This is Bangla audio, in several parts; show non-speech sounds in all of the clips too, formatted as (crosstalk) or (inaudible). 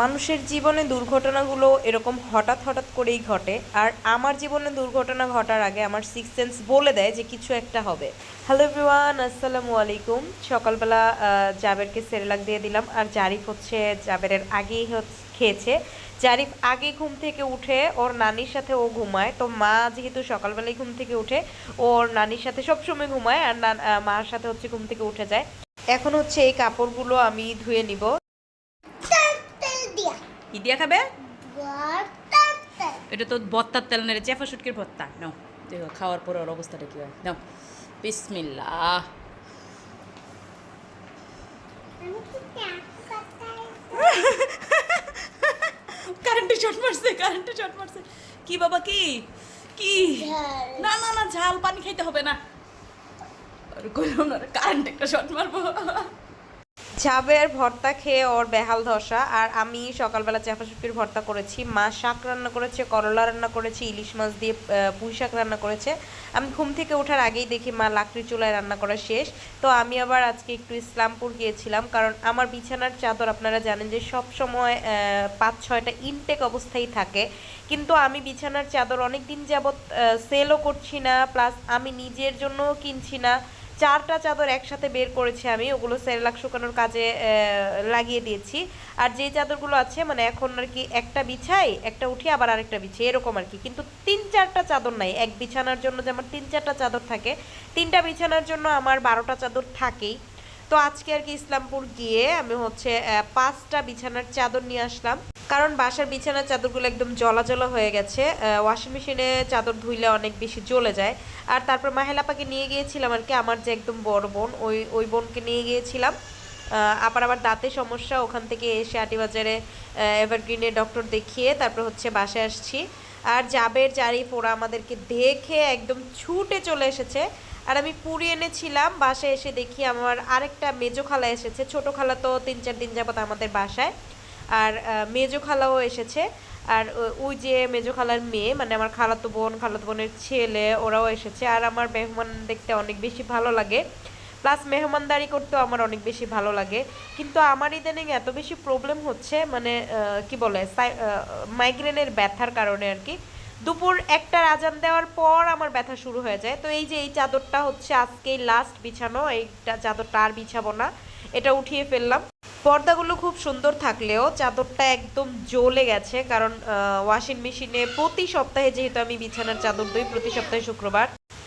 মানুষের জীবনে দুর্ঘটনাগুলো এরকম হঠাৎ হঠাৎ করেই ঘটে। আর আমার জীবনে দুর্ঘটনা ঘটার আগে আমার সিক্স সেন্স বলে দেয় যে কিছু একটা হবে। হ্যালো এভরিওয়ান আসসালামু আলাইকুম। সকালবেলা জাবেরকে সেরেলাক দিয়ে দিলাম। আর জারিফ হচ্ছে জাবেরের আগেই হচ্ছে খেয়েছে। জারিফ আগে ঘুম থেকে উঠে, ওর নানির সাথে ও ঘুমায়। তো মা যেহেতু সকালবেলায় ঘুম থেকে উঠে, ওর নানির সাথে সবসময় ঘুমায়। আর মার সাথে হচ্ছে ঘুম থেকে উঠে যায়। এখন হচ্ছে এই কাপড়গুলো আমি ধুয়ে নিব। কি দিয়া খাবে? এটা তো ভত্তার তেল নেড়ে চেফা শুটকির ভত্তা নাও দেখো খাওয়ার পরে ওর অবস্থাটা কি হয়? নাও করতে (laughs) কারেন্টে শট মারছে কারেন্টে শট মারছে। কি বাবা কি? কি। না না না ঝাল পানি খাইতে হবে না। আর করলাম না কারেন্ট একটা শট মারবো। ঝাবের ভর্তা খেয়ে ওর বেহাল ধসা। আর আমি সকালবেলা চাপা শুটকির ভর্তা করেছি, মা শাক রান্না করেছে, করলা রান্না করেছে, ইলিশ মাছ দিয়ে পুঁই শাক রান্না করেছে। আমি ঘুম থেকে ওঠার আগেই দেখি মা লাকড়ি চুলায় রান্না করা শেষ। তো আমি আবার আজকে একটু ইসলামপুর গিয়েছিলাম, কারণ আমার বিছানার চাদর আপনারা জানেন যে সব সময় পাঁচ ছয়টা ইনটেক অবস্থায় থাকে। কিন্তু আমি বিছানার চাদর অনেক দিন যাবৎ সেলও করছি না প্লাস আমি নিজের জন্যও কিনছি না। চারটা চাদর একসাথে বের করেছি আমি, ওগুলো সেরেলাক শুকানোর কাজে লাগিয়ে দিয়েছি। আর যে চাদরগুলো আছে মানে এখন আর কি একটা বিছাই, একটা উঠি, আবার আরেকটা বিছাই, এরকম আর কি। কিন্তু তিন চারটা চাদর নাই, এক বিছানার জন্য যেমন তিন চারটা চাদর থাকে, তিনটা বিছানার জন্য আমার বারোটা চাদর থাকেই। তো আজকে আর কি ইসলামপুর গিয়ে আমি হচ্ছে পাঁচটা বিছানার চাদর নিয়ে আসলাম। কারণ বাসার বিছানার চাদরগুলো একদম জলা জলা হয়ে গেছে। ওয়াশিং মেশিনে চাদর ধুইলে অনেক বেশি জ্বলে যায়। আর তারপর মাহেলাপাকে নিয়ে গিয়েছিলাম আর কি, আমার যে একদম বড় বোন, ওই ওই বোনকে নিয়ে গিয়েছিলাম। আবার আবার দাঁতের সমস্যা, ওখান থেকে এসে আটিবাজারে এভারগ্রিনে ডক্টর দেখিয়ে তারপর হচ্ছে বাসায় আসছি। আর জাবের, জারিফ, ওরা আমাদেরকে দেখে একদম ছুটে চলে এসেছে। আর আমি পুরি এনেছিলাম, বাসায় এসে দেখি আমার আরেকটা মেজো খালা এসেছে। ছোট খালা তো তিন চার দিন যাবত আমাদের বাসায়। আর মেজো খালাও এসেছে। আর ওই যে মেজো খালার মেয়ে মানে আমার খালাতো বোন, খালাতো বোনের ছেলে, ওরাও এসেছে। আর আমার মেহমান দেখতে অনেক বেশি ভালো লাগে। প্লাস মেহমানদারি করতেও আমার অনেক বেশি ভালো লাগে। কিন্তু আমার ইদানিং এত বেশি প্রবলেম হচ্ছে মানে কি বলে মাইগ্রেনের ব্যথার কারণে আর কি। দুপুর একটা আজান দেওয়ার পর আমার ব্যথা শুরু হয়ে যায়। তো এই যে এই চাদরটা হচ্ছে আজকেই লাস্ট বিছানো, এইটা চাদরটা আর বিছাবো না। এটা উঠিয়ে ফেললাম। পর্দাগুলো খুব সুন্দর থাকলেও চাদরটা একদম জ্বলে গেছে, কারণ ওয়াশিং মেশিনে প্রতি সপ্তাহে যেহেতু আমি বিছানার চাদর দিই, প্রতি সপ্তাহে শুক্রবার।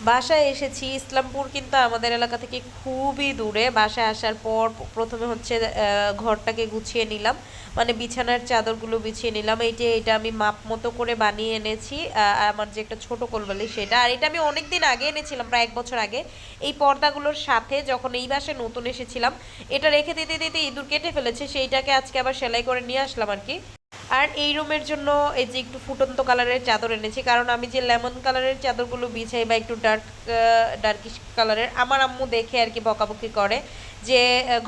বাসায় এসেছি, ইসলামপুর কিন্তু আমাদের এলাকা থেকে খুবই দূরে। বাসায় আসার পর প্রথমে হচ্ছে ঘরটাকে গুছিয়ে নিলাম। মানে বিছানার চাদরগুলো বিছিয়ে নিলাম। এই যে এটা আমি মাপ মতো করে বানিয়ে এনেছি আমার যে একটা ছোট কোলবালি সেটা। আর এটা আমি অনেক দিন আগে এনেছিলাম, প্রায় এক বছর আগে। এই পর্দাগুলোর সাথে যখন এই বাসায় নতুন এসেছিলাম, এটা রেখে দিতে দিতে ইঁদুর কেটে ফেলেছে। সেইটাকে আজকে আবার সেলাই করে নিয়ে আসলাম আর কি। আর এই রুমের জন্য এই যে একটু ফুটন্ত কালারের চাদর এনেছি, কারণ আমি যে লেমন কালারের চাদরগুলো বিছাই বা একটু ডার্ক ডার্কিশ কালারের, আমার আম্মু দেখে আর কি বকাবকি করে যে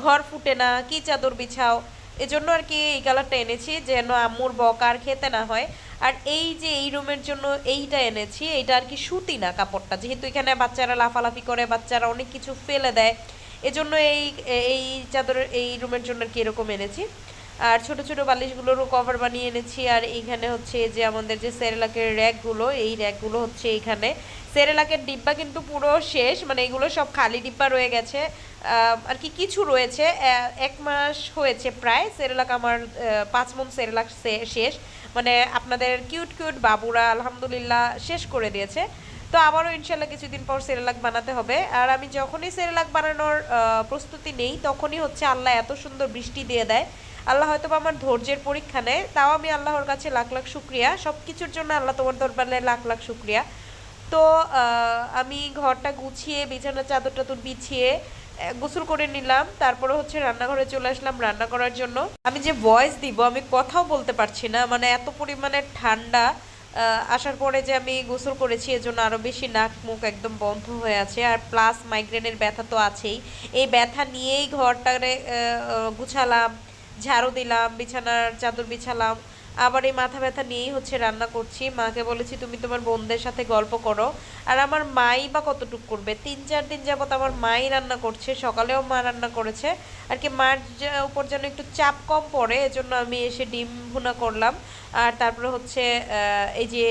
ঘর ফুটে না, কি চাদর বিছাও, এজন্য আর কি এই কালারটা এনেছি যেন আম্মুর বকা আর খেতে না হয়। আর এই যে এই রুমের জন্য এইটা এনেছি, এইটা আর কি সুতি না কাপড়টা, যেহেতু এখানে বাচ্চারা লাফালাফি করে, বাচ্চারা অনেক কিছু ফেলে দেয়, এজন্য এই এই চাদরের, এই রুমের জন্য আর কি এরকম এনেছি। আর ছোট ছোট বালিশগুলোরও কভার বানিয়ে এনেছি। আর এইখানে হচ্ছে যে আমাদের যে সেরেলাকের র্যাকগুলো, এই র্যাকগুলো হচ্ছে এইখানে। সেরেলাকের ডিব্বা কিন্তু পুরো শেষ মানে এগুলো সব খালি ডিব্বা রয়ে গেছে। আর কি কিছু রয়েছে এক মাস হয়েছে প্রায় সেরেলাক আমার পাঁচ মন সেরেলাক শেষ। মানে আপনাদের কিউট কিউট বাবুরা আলহামদুলিল্লাহ শেষ করে দিয়েছে। তো আবারও ইনশাল্লাহ কিছুদিন পর সেরেলাক বানাতে হবে। আর আমি যখনই সেরেলাক বানানোর প্রস্তুতি নেই, তখনই হচ্ছে আল্লাহ এত সুন্দর বৃষ্টি দিয়ে দেয়। আল্লাহ হয়তো আমার ধৈর্যের পরীক্ষা নেয়, তাও আমি আল্লাহর কাছে লাখ লাখ শুক্রিয়া। সব কিছুর জন্য আল্লাহ তোমার দরবারে লাখ লাখ শুক্রিয়া। তো আমি ঘরটা গুছিয়ে, বিছানার চাদর টাদর বিছিয়ে গোসল করে নিলাম। তারপরে হচ্ছে রান্নাঘরে চলে আসলাম রান্না করার জন্য। আমি যে ভয়েস দিব, আমি কথাও বলতে পারছি না। মানে এত পরিমাণে ঠান্ডা আসার পরে যে আমি গোসল করেছি, এজন্য আরও বেশি নাক মুখ একদম বন্ধ হয়ে আছে। আর প্লাস মাইগ্রেনের ব্যথা তো আছেই। এই ব্যথা নিয়েই ঘরটারে গুছালাম। ঝাড়ু দিলাম, বিছানার চাদর বিছালাম। আবার এই মাথা ব্যথা নিয়েই হচ্ছে রান্না করছি। মাকে বলেছি, তুমি তোমার বোনদের সাথে গল্প করো। আর আমার মাই বা কতটুক করবে? তিন, চার দিন যাবত আমার মাই রান্না করছে। সকালেও মা রান্না করেছে। আর কি মার উপর যেন একটু চাপ কম পড়ে, এজন্য আমি এসে ডিম ভুনা করলাম। আর তারপরে হচ্ছে এই যে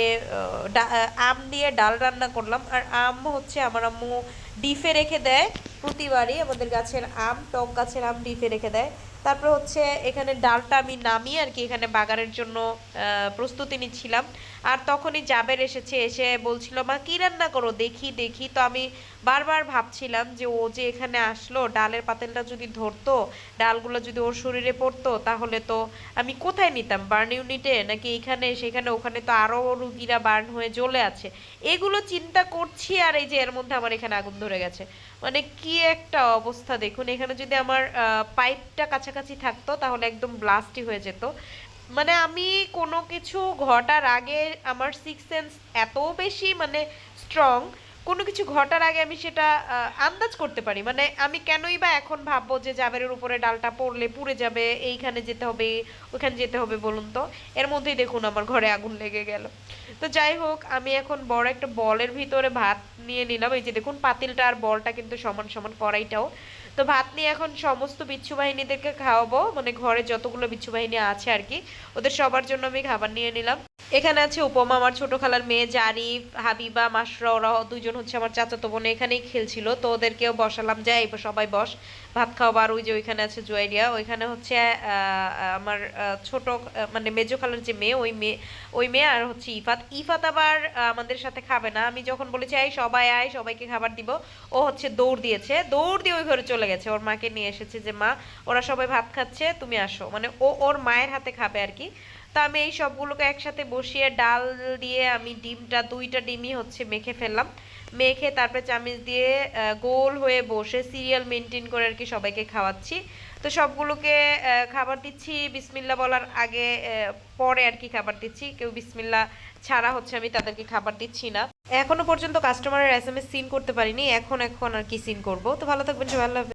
আম দিয়ে ডাল রান্না করলাম। আর আম হচ্ছে আমার আম্মু ডিফে রেখে দেয়। প্রতিবারই আমাদের গাছের আম, টক গাছের আম ডিপে রেখে দেয়। তারপর হচ্ছে এখানে ডালটা আমি নামিয়ে আর কি এখানে বাগানের জন্য প্রস্তুতি নিচ্ছিলাম। আর তখনই জাবের এসেছে, এসে বলছিল, মা, কি রান্না করো? দেখি দেখি। তো আমি বারবার ভাবছিলাম যে ও যে এখানে আসলো, ডালের পাতেলটা যদি ধরতো, ডালগুলো যদি ওর শরীরে পড়তো, তাহলে তো আমি কোথায় নিতাম? বার্ন ইউনিটে? নাকি এখানে, সেখানে? ওখানে তো আরও রুগীরা বার্ন হয়ে জ্বলে আছে। এগুলো চিন্তা করছি আর এই যে এর মধ্যে আমার এখানে আগুন ধরে গেছে। মানে কি একটা অবস্থা দেখুন। এখানে যদি আমার পাইপটা কাছাকাছি থাকতো, তাহলে একদম ব্লাস্টই হয়ে যেত। মানে আমি কোনো কিছু ঘটার আগে আমার সিক্স সেন্স এত বেশি মানে স্ট্রং কোনো কিছু ঘটার আগে আমি সেটা আন্দাজ করতে পারি। মানে আমি কেনই বা এখন ভাববো যে জাবেরের উপরে ডালটা পড়লে পুড়ে যাবে, এইখানে যেতে হবে, ওখানে যেতে হবে বলুন তো? এর মধ্যেই দেখুন আমার ঘরে আগুন লেগে গেল। তো যাই হোক, আমি এখন বড় একটা বলের ভিতরে ভাত নিয়ে নিলাম। এই যে দেখুন পাতিলটা আর বলটা কিন্তু সমান সমান কড়াইটাও। তো ভাত নিয়ে এখন সমস্ত বিচ্ছু বাহিনীদেরকে খাওয়াবো। মানে ঘরে যতগুলো বিচ্ছু বাহিনী আছে আর কি, ওদের সবার জন্য আমি খাবার নিয়ে নিলাম। এখানে আছে উপমা, আমার ছোট খালার মেয়ে জারিফ, হাবিবা মাসরা ওরা দুজন হচ্ছে আমার চাচাতো বোন, এখানেই খেলছিল, তো ওদেরকেও বসালাম, যাই, এবার সবাই বস। ভাত খাওয়াবো আর ওই যে ওইখানে আছে জুয়াইরিয়া, ওইখানে হচ্ছে আমার ছোট মানে মেজো খালার যে মেয়ে, ওই মেয়ে ওই মেয়ে আর হচ্ছে ইফাত। ইফাত আবার আমাদের সাথে খাবে না, আমি যখন বলেছি, আয়, সবাই আয়, সবাইকে খাবার দিব, ও হচ্ছে দৌড় দিয়েছে, দৌড় দিয়ে ওই ঘরে চলে গেছে, ওর মাকে নিয়ে এসেছে যে, মা, ওরা সবাই ভাত খাচ্ছে, তুমি আসো। মানে ও, ওর মায়ের হাতে খাবে আর কি। তা আমি এই সবগুলোকে একসাথে বসিয়ে ডাল দিয়ে আমি ডিমটা, দুইটা ডিমই হচ্ছে মেখে ফেললাম। মেখে তারপরে চামিচ দিয়ে গোল হয়ে বসে সিরিয়াল মেনটেন করে আর কি সবাইকে খাওয়াচ্ছি। তো সবগুলোকে খাবার দিচ্ছি, বিসমিল্লা বলার আগে পরে আর কি খাবার দিচ্ছি। কেউ বিসমিল্লা ছাড়া হচ্ছে আমি তাদেরকে খাবার দিচ্ছি না। এখনও পর্যন্ত কাস্টমারের এস এম এস সিন করতে পারিনি, এখন এখন আর কি সিন করব। তো ভালো থাকবেন সবাই, আল্লাহ।